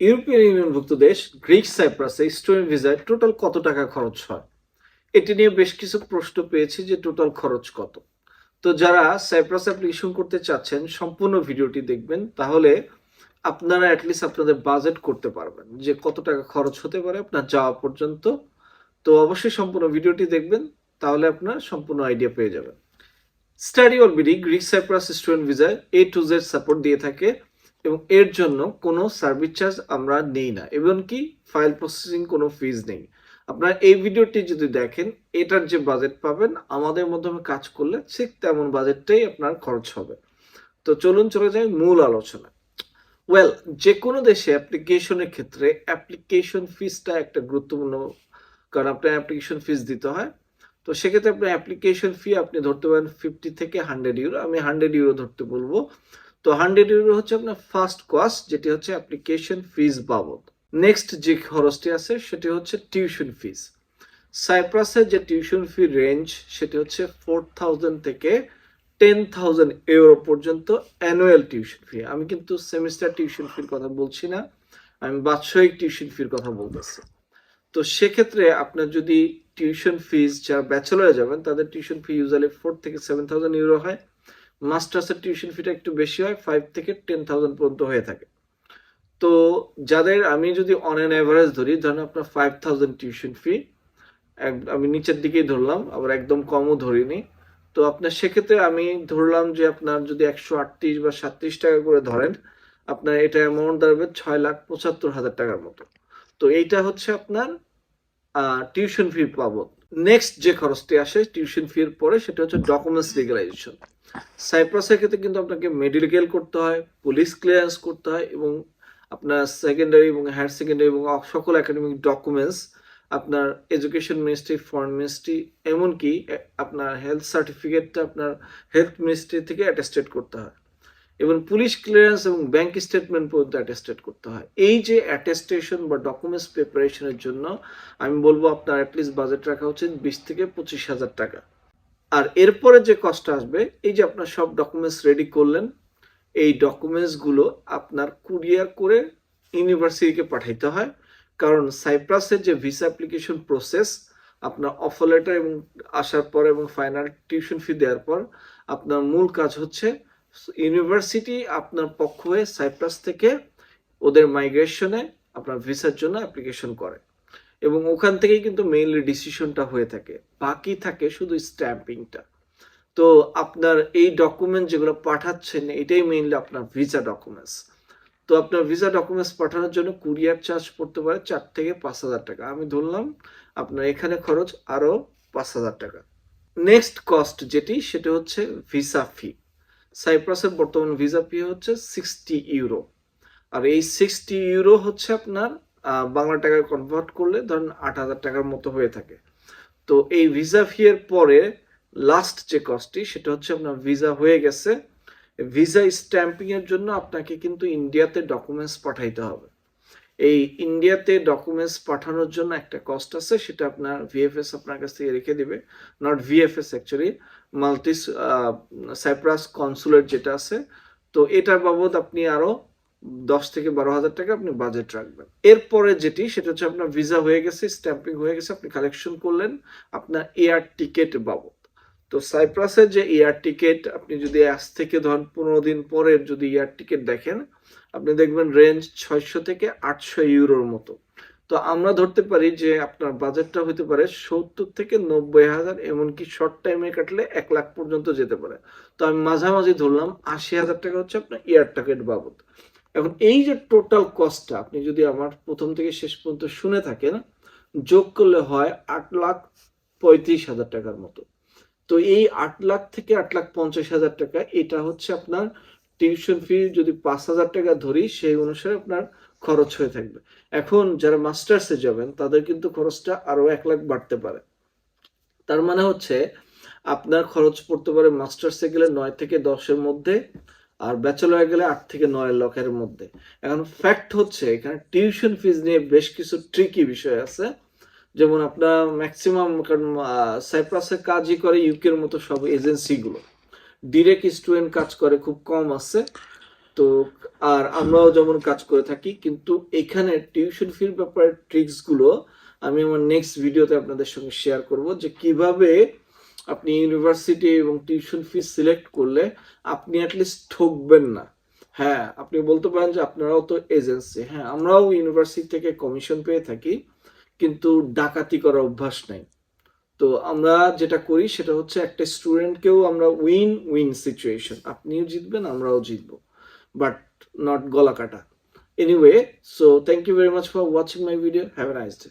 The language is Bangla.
ইউরোপিয়ান ইউনিয়নভুক্ত দেশ গ্রিক সাইপ্রাসে স্টুডেন্ট ভিসায় টোটাল কত টাকা খরচ হয়? এটি নিয়ে বেশ কিছু প্রশ্ন পেয়েছি যে টোটাল খরচ কত। তো যারা সাইপ্রাস অ্যাপ্লিকেশন করতে চাচ্ছেন, সম্পূর্ণ ভিডিওটি দেখবেন, তাহলে আপনারা অ্যাটলিস্ট আপনাদের বাজেট করতে পারবেন যে কত টাকা খরচ হতে পারে আপনার যাওয়া পর্যন্ত। তো অবশ্যই সম্পূর্ণ ভিডিওটি দেখবেন, তাহলে আপনার সম্পূর্ণ আইডিয়া পেয়ে যাবেন। Study all BD Greek Cyprus student ভিসায় এ টু জেড সাপোর্ট দিয়ে থাকে। এবং এর জন্য কোনো সার্ভিস চার্জ আমরা নেই না এবং কি ফাইল প্রসেসিং কোনো ফিজ নেই। আপনারা এই ভিডিওটি যদি দেখেন, এটার যে বাজেট পাবেন, আমাদের মাধ্যমে কাজ করলে ঠিক তেমন বাজেটটাই আপনার খরচ হবে। তো চলুন চলে যাই মূল আলোচনা ওয়েল যে কোনো দেশে অ্যাপ্লিকেশনের ক্ষেত্রে অ্যাপ্লিকেশন ফিসটা একটা গুরুত্বপূর্ণ, কারণ আপনার অ্যাপ্লিকেশন ফিস দিতে হয়। তো সেক্ষেত্রে আপনার অ্যাপ্লিকেশন ফি আপনি ধরতে পারেন ফিফটি থেকে হান্ড্রেড ইউরো আমি হান্ড্রেড ইউরো ধরতে বলব। তো হান্ড্রেড ইউরো হচ্ছে আপনার ফার্স্ট কস্ট যেটি হচ্ছে অ্যাপ্লিকেশন ফিজ বাবদ। নেক্সট যে খরচটি আছে, সেটি হচ্ছে টিউশন ফিস সাইপ্রাসের যে টিউশন ফি রেঞ্জ সেটি হচ্ছে ফোর থাউজেন্ড থেকে টেন থাউজেন্ড ইউরো পর্যন্ত অ্যানুয়াল টিউশন ফি আমি কিন্তু সেমিস্টার টিউশন ফির কথা বলছি না, আমি বাৎসরিক টিউশন ফির কথা বলতেছি। তো সেক্ষেত্রে আপনার যদি টিউশন ফিজ যারা ব্যাচেলরে যাবেন, তাদের টিউশন ফি ইউজুয়ালি ফোর থেকে সেভেন থাউজেন্ড ইউরো হয়। মাস্টার্সের টিউশন ফিটা একটু বেশি হয় ফাইভ থেকে টেন থাউজেন্ড পর্যন্ত হয়ে থাকে। তো যাদের আমি যদি অন অ্যান অ্যাভারেজ ধরি, ধরেন আপনার ফাইভ থাউজেন্ড টিউশন ফি আমি নিচের দিকেই ধরলাম, আবার একদম কমও ধরিনি। তো আপনার সেক্ষেত্রে আমি ধরলাম যে আপনার যদি একশো আটত্রিশ বা সাতত্রিশ টাকা করে ধরেন, আপনার এটা অ্যামাউন্ট দাঁড়াবে ছয় লাখ পঁচাত্তর হাজার টাকার মতো। তো এইটা হচ্ছে আপনার টিউশন ফি বাবদ। নেক্সট যে খরচটি আসে টিউশন ফির পরে, সেটা হচ্ছে ডকুমেন্টস লিগালাইজেশন সাইপ্রাসের ক্ষেত্রে কিন্তু আপনাকে মেডিকেল করতে হয়, পুলিশ ক্লিয়ারেন্স করতে হয় এবং আপনার সেকেন্ডারি এবং হায়ার সেকেন্ডারি এবং সকল একাডেমিক ডকুমেন্টস আপনার এডুকেশন মিনিস্ট্রি ফরেন মিনিস্ট্রি এমনকি আপনার হেলথ সার্টিফিকেটটা আপনার হেলথ মিনিস্ট্রি থেকে অ্যাটেস্টেড করতে হয়। এবং পুলিশ ক্লিয়ারেন্স এবং ব্যাংক স্টেটমেন্ট পর্যন্ত অ্যাটেস্টেড করতে হয়। এই যে অ্যাটেস্টেশন বা ডকুমেন্টস প্রিপারেশনের জন্য, আমি বলব আপনার অ্যাটলিস্ট বাজেট রাখা উচিত বিশ থেকে পঁচিশ হাজার টাকা। আর এরপরে যে কষ্ট আসবে, এই যে আপনার সব ডকুমেন্টস রেডি করলেন, এই ডকুমেন্টসগুলো আপনার কুরিয়ার করে ইউনিভার্সিটিকে পাঠাইতে হয়। কারণ সাইপ্রাসের যে ভিসা অ্যাপ্লিকেশন প্রসেস আপনার অফার লেটার এবং আসার পর এবং ফাইনাল টিউশন ফি দেওয়ার পর, আপনার মূল কাজ হচ্ছে ইউনিভার্সিটি আপনার পক্ষ হয়ে সাইপ্রাস থেকে ওদের মাইগ্রেশনে আপনার ভিসার জন্য অ্যাপ্লিকেশন করে। এবং ওখান থেকেই কিন্তু মেইনলি ডিসিশনটা হয়ে থাকে। বাকি থাকে শুধু স্ট্যাম্পিংটা তো আপনার এই ডকুমেন্ট যেগুলো পাঠাচ্ছেন, এটাই মেইনলি আপনার ভিসা ডকুমেন্টস তো আপনার ভিসা ডকুমেন্টস পাঠানোর জন্য কুরিয়ার চার্জ পড়তে পারে চার থেকে পাঁচ হাজার টাকা। আমি ধরলাম আপনার এখানে খরচ আরও পাঁচ হাজার টাকা। নেক্সট কস্ট যেটি, সেটা হচ্ছে ভিসা ফি সাইপ্রাসের বর্তমান ভিসা ফি হচ্ছে সিক্সটি ইউরো আর এই সিক্সটি ইউরো হচ্ছে আপনার বাংলা টাকায় কনভার্ট করলে ধরেন আট হাজার টাকার মতো হয়ে থাকে। তো এই ভিসা ফি এর পরে লাস্ট যে কস্টটি সেটা হচ্ছে আপনার ভিসা হয়ে গেছে। ভিসা স্ট্যাম্পিং এর জন্য আপনাকে কিন্তু ইন্ডিয়াতে ডকুমেন্টস পাঠাইতে হবে। এই ইন্ডিয়াতে ডকুমেন্টস পাঠানোর জন্য একটা কস্ট আছে, সেটা আপনার ভিএফএস আপনার কাছ থেকে রেখে দিবে। নট ভিএফএস অ্যাকচুয়ালি মাল্টিস সাইপ্রাস কনসুলেট যেটা আছে। তো এটার বাবদ আপনি আরও দশ থেকে বারো হাজার টাকা আপনি বাজেট রাখবেন। এরপরে যেটি, সেটা হচ্ছে আপনার ভিসা হয়ে গেছে স্ট্যাম্পিং হয়ে গেছে, আপনি কালেকশন করলেন, আপনার এয়ার টিকেট বাবদ। তো সাইপ্রাসের যে এয়ার টিকেট আপনি যদি আজ থেকে ধরেন পনেরো দিন পরের যদি এয়ার টিকেট দেখেন, আপনি দেখবেন রেঞ্জ ছয়শো থেকে আটশো ইউরোর মতো। তো আমরা ধরতে পারি যে আপনার বাজেটটা হতে পারে সত্তর থেকে নব্বই হাজার, এমনকি শর্ট টাইমে কাটলে এক লাখ পর্যন্ত যেতে পারে। তো আমি মাঝামাঝি ধরলাম, আশি হাজার টাকা হচ্ছে আপনার এয়ার টিকেট বাবদ। এখন এই যে টোটাল কস্টটা আপনি যদি আমার প্রথম থেকে শেষ পর্যন্ত শুনে থাকেন, যোগ করলে হয় আট লাখ পঁয়ত্রিশ হাজার টাকার মতো। তো এই আট লাখ থেকে আট লাখ পঞ্চাশ হাজার টাকা, এটা হচ্ছে আপনার টিউশন ফি যদি পাঁচ হাজার টাকা ধরি, সেই অনুসারে আপনার খরচ হয়ে থাকবে। এখন যারা মাস্টার্সে যাবেন, তাদের কিন্তু খরচটা আরও এক লাখ বাড়তে পারে। তার মানে হচ্ছে, আপনার খরচ পড়তে পারে মাস্টার্সে গেলে নয় থেকে দশের মধ্যে আর ব্যাচেলরে গেলে আট থেকে নয় লাখের মধ্যে। এখন ফ্যাক্ট হচ্ছে, এখানে টিউশন ফিজ নিয়ে বেশ কিছু ট্রিকি বিষয় আছে। যেমন আপনার ম্যাক্সিমাম কারণ সাইপ্রাসের কাজই করে ইউকের মতো সব এজেন্সিগুলো ডিরেক্ট স্টুডেন্ট কাজ করে, খুব কম আছে। তো, আর আমরাও যেমন কাজ করে থাকি, কিন্তু এখানে টিউশন ফির ব্যাপারে ট্রিক্সগুলো আমি আমার নেক্সট ভিডিওতে আপনাদের সঙ্গে শেয়ার করব যে কীভাবে আপনি ইউনিভার্সিটি এবং টিউশন ফি সিলেক্ট করলে আপনি অ্যাটলিস্ট ঠকবেন না। হ্যাঁ আপনি বলতে পারেন যে আপনারাও তো এজেন্সি হ্যাঁ আমরাও ইউনিভার্সিটি থেকে কমিশন পেয়ে থাকি, কিন্তু ডাকাতি করার অভ্যাস নাই। তো আমরা যেটা করি সেটা হচ্ছে একটা স্টুডেন্টকেও আমরা উইন উইন সিচুয়েশন আপনিও জিতবেন, আমরাও জিতবো। বাট নট গলা কাটা anyway so thank you very much for watching my video have a nice day